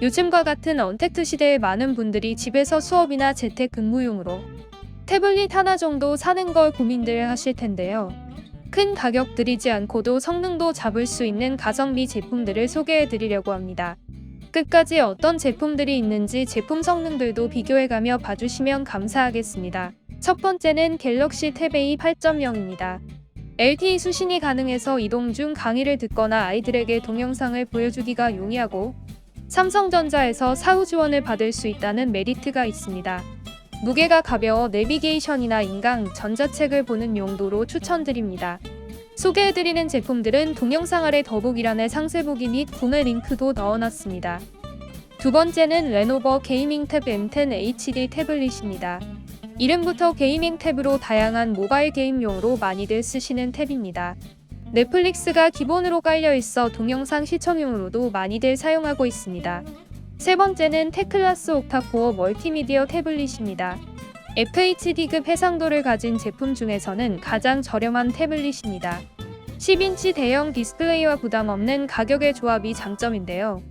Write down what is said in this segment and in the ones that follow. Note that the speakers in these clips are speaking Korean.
요즘과 같은 언택트 시대에 많은 분들이 집에서 수업이나 재택 근무용으로 태블릿 하나 정도 사는 걸 고민들 하실 텐데요. 큰 가격 들이지 않고도 성능도 잡을 수 있는 가성비 제품들을 소개해 드리려고 합니다. 끝까지 어떤 제품들이 있는지 제품 성능들도 비교해가며 봐주시면 감사하겠습니다. 첫 번째는 갤럭시 탭 A 8.0입니다. LTE 수신이 가능해서 이동 중 강의를 듣거나 아이들에게 동영상을 보여주기가 용이하고 삼성전자에서 사후 지원을 받을 수 있다는 메리트가 있습니다. 무게가 가벼워 내비게이션이나 인강, 전자책을 보는 용도로 추천드립니다. 소개해드리는 제품들은 동영상 아래 더보기란에 상세보기 및 구매 링크도 넣어놨습니다. 두 번째는 레노버 게이밍 탭 M10 HD 태블릿입니다. 이름부터 게이밍 탭으로 다양한 모바일 게임용으로 많이들 쓰시는 탭입니다. 넷플릭스가 기본으로 깔려 있어 동영상 시청용으로도 많이들 사용하고 있습니다. 세 번째는 테클라스 옥타코어 멀티미디어 태블릿입니다. FHD급 해상도를 가진 제품 중에서는 가장 저렴한 태블릿입니다. 10인치 대형 디스플레이와 부담 없는 가격의 조합이 장점인데요.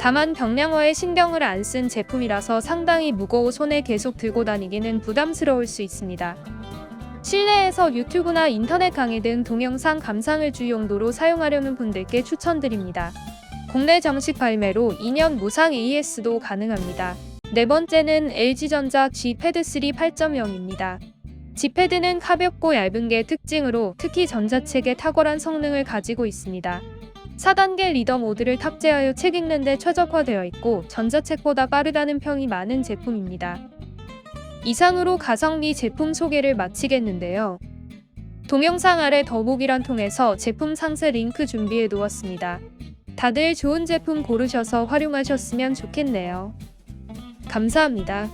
다만 경량화에 신경을 안 쓴 제품이라서 상당히 무거워 손에 계속 들고 다니기는 부담스러울 수 있습니다. 실내에서 유튜브나 인터넷 강의 등 동영상 감상을 주 용도로 사용하려는 분들께 추천드립니다. 국내 정식 발매로 2년 무상 AS도 가능합니다. 네 번째는 LG전자 G 패드 3 8.0입니다. G 패드는 가볍고 얇은 게 특징으로 특히 전자책의 탁월한 성능을 가지고 있습니다. 4단계 리더 모드를 탑재하여 책 읽는 데 최적화되어 있고 전자책보다 빠르다는 평이 많은 제품입니다. 이상으로 가성비 제품 소개를 마치겠는데요. 동영상 아래 더보기란 통해서 제품 상세 링크 준비해 두었습니다. 다들 좋은 제품 고르셔서 활용하셨으면 좋겠네요. 감사합니다.